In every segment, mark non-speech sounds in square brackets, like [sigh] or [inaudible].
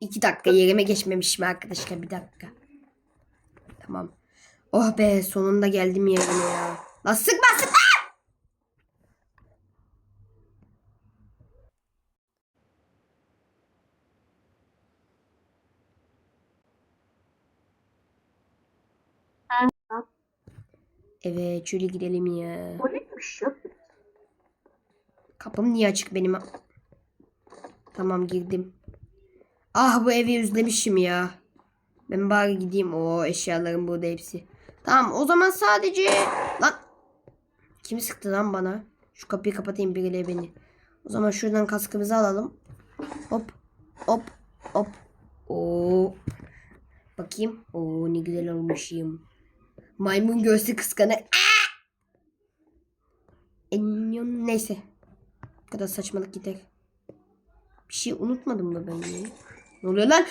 İki dakika yerime geçmemişim arkadaşlar bir dakika. Tamam. Oh be sonunda geldim yerime ya. Lan sıkma sıkma. Evet şöyle gidelim ya. Bu neymiş ya? Kapım niye açık benim? Tamam girdim. Ah bu evi özlemişim ya. Ben bari gideyim. O eşyalarım burada hepsi. Tamam o zaman sadece... Lan! Kim sıktı lan bana? Şu kapıyı kapatayım birileri beni. O zaman şuradan kaskımızı alalım. Hop. Hop. Hop. Oo. Bakayım. Oo ne güzel olmuşum. Maymun göğsü kıskanır. Aa! Neyse. Bu kadar saçmalık gider. Bir şey unutmadım mı ben? Ne oluyor lan?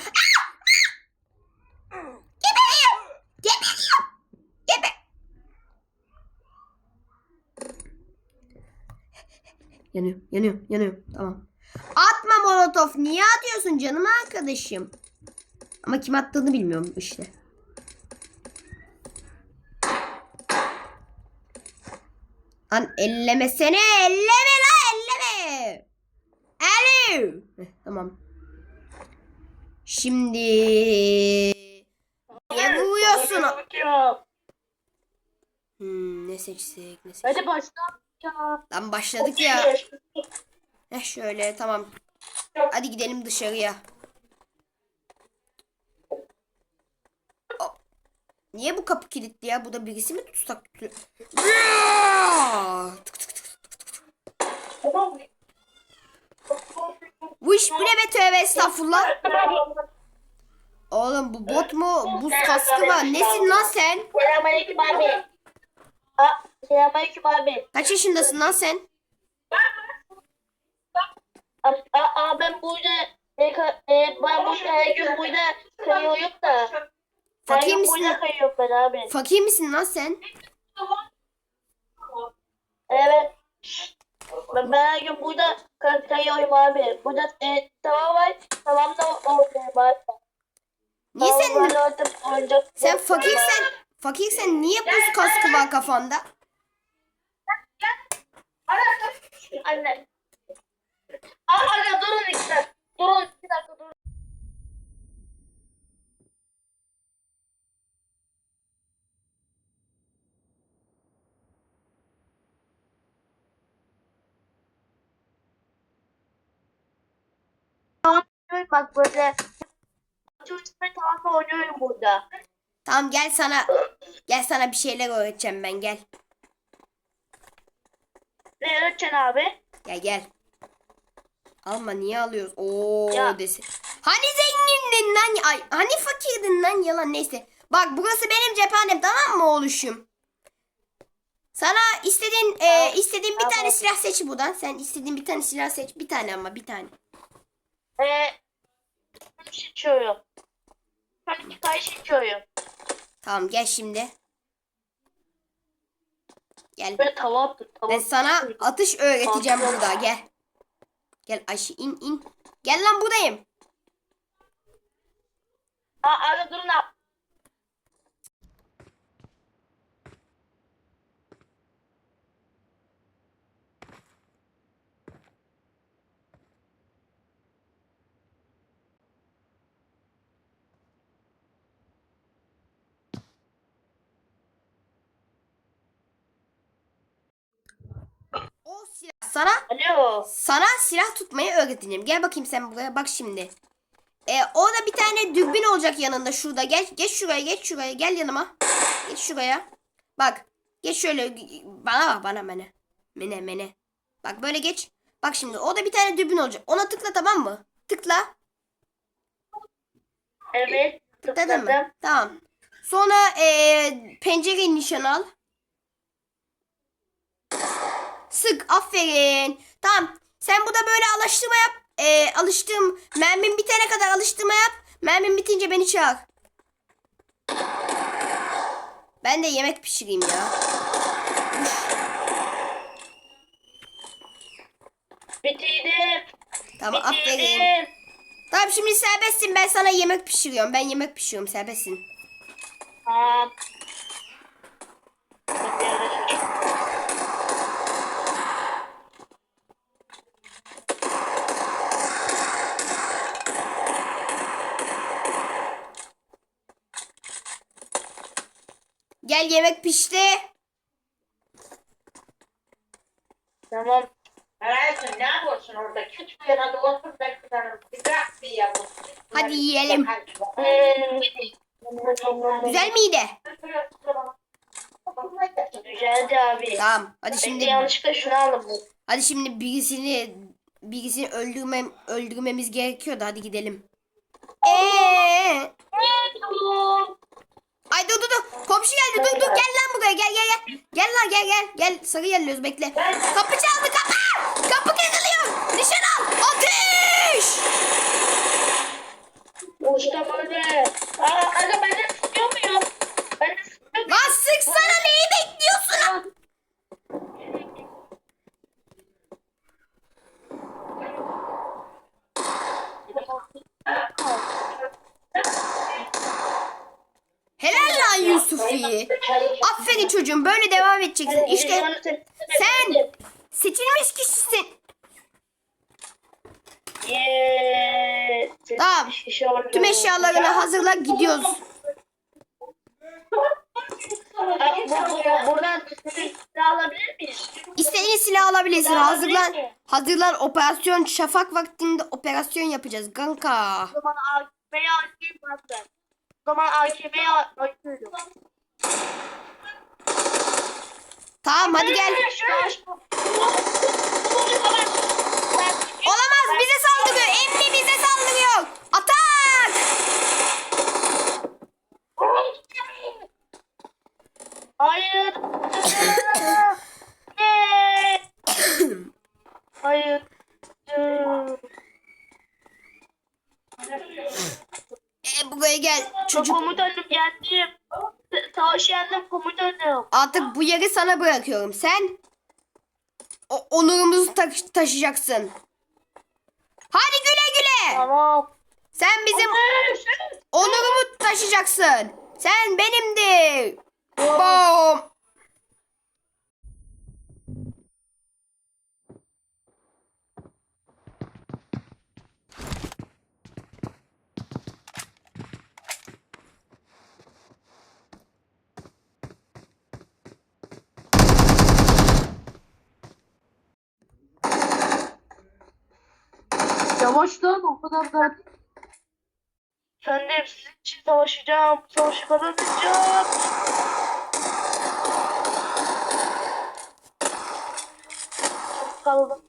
Yanıyor, yanıyor, yanıyor. Tamam. Atma molotof. Niye atıyorsun canım arkadaşım? Ama kim attığını bilmiyorum işte. Lan ellemesene. Elleme. Alo. Heh, tamam. Şimdi ne vuruyorsun? Hmm, ne seçsek ne seçsek. Hadi başla. Lan başladık ya. Heh şöyle tamam. Hadi gidelim dışarıya. Niye bu kapı kilitli ya? Bu da birisi mi tutsak? Tık tık tık. Bu iş bu ne be tövbe estağfurullah. Oğlum bu bot mu? Buz kaskı var. Nesin lan sen? Selamünaleyküm abi. Selamünaleyküm abi. Kaç yaşındasın lan sen? Aa, ben burada e, e, ben burada her gün burada kayıyorum da. Her Fakir gün misin? burada kayıyorum ben abi. Fakir misin lan sen? Evet. Ben, her gün burada kay- kayıyorum abi. Burada e, tamam var. Tamam da ortaya var. Niye sen sen fakirsen fakirsen niye buz kaskı var kafanda? Anne. Aa, anne durun dakika. Durun iki dakika durun. Bak böyle. Çocuklar tamam oynuyorum burada. Tamam gel sana gel sana bir şeyler öğreteceğim ben gel. Ne öğreteceksin abi? Gel gel. Alma niye alıyoruz? Oo Ya. desin. Hani zengindin lan? Ay hani fakirdin lan yalan neyse. Bak burası benim cephanem tamam mı oğlum? Sana istediğin e, istediğin bir tane silah seç buradan. Sen istediğin bir tane silah seç. Bir tane ama bir tane. Ee, ben içiyorum. Ben iki karşı içiyorum. Tamam gel şimdi. Gel. Ben tava attım. Tava Ben sana atış öğreteceğim burada gel. Gel Ayşe in in. Gel lan buradayım. Aa, abi durun abi. O silah sana Alo. sana silah tutmayı öğreteceğim. Gel bakayım sen buraya bak şimdi. Ee, orada bir tane dürbün olacak yanında şurada. Gel geç şuraya geç şuraya gel yanıma. Geç şuraya. Bak geç şöyle bana bak bana mene. Mene mene. Bak böyle geç. Bak şimdi orada bir tane dürbün olacak. Ona tıkla tamam mı? Tıkla. Evet. Tıkladın mı? Tıkladım. Tamam. Sonra ee, pencereyi nişan al. Sık aferin. Tamam. Sen burada böyle alıştırma yap. Ee, alıştım. Mermin bitene kadar alıştırma yap. Mermin bitince beni çağır. Ben de yemek pişireyim ya. Bitirdim. Tamam aferin. Bitirdim. Tamam şimdi serbestsin ben sana yemek pişiriyorum. Ben yemek pişiriyorum serbestsin. Tamam. Gel yemek pişti. Tamam. Hayatım ne yapıyorsun orada? Küçük bir yana otur bekliyorum. Bir bırak bir yapın. Hadi yiyelim. Güzel miydi? Güzeldi abi. Tamam. Hadi Şimdi şimdi yanlışlıkla şunu aldım. hadi şimdi birisini birisini öldürmem öldürmemiz gerekiyordu. Hadi gidelim. Ee, ay dur dur dur. Komşu geldi. Dur dur gel lan buraya. Gel gel gel. Gel lan gel gel. Gel sarı geliyoruz bekle. Kapı çaldı kapı. Kapı kırılıyor. Nişan al. Ateş. Usta böyle. Aa, aga ben Aferin çocuğum böyle devam edeceksin. İşte sen seçilmiş kişisin. Tamam. Tüm eşyalarını hazırla gidiyoruz. Buradan silah alabilir miyiz? İstediğin silah alabilirsin. Hazırlan. Hazırlan operasyon şafak vaktinde operasyon yapacağız kanka. O zaman AKM'ye. O zaman AKM'ye. Tamam hadi gel. Olamaz bize saldırıyor. Emmi bize saldırıyor. Atak. Hayır. Ne? [laughs] Hayır. E, buraya gel çocuk. Komutanım yendim. Savaşı yendim komutanım. Artık bu yeri sana bırakıyorum. Sen o onurumuzu ta- taşıyacaksın. Hadi güle güle. Tamam. Sen bizim onurumu taşıyacaksın. Sen benimdir. Bom. Yavaş lan o kadar da. Ben de sizin için savaşacağım. Savaşı kazanacağım. Kaldım.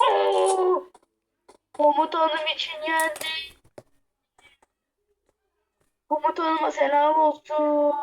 Oo! Komutanım için yendi. Komutanıma selam olsun.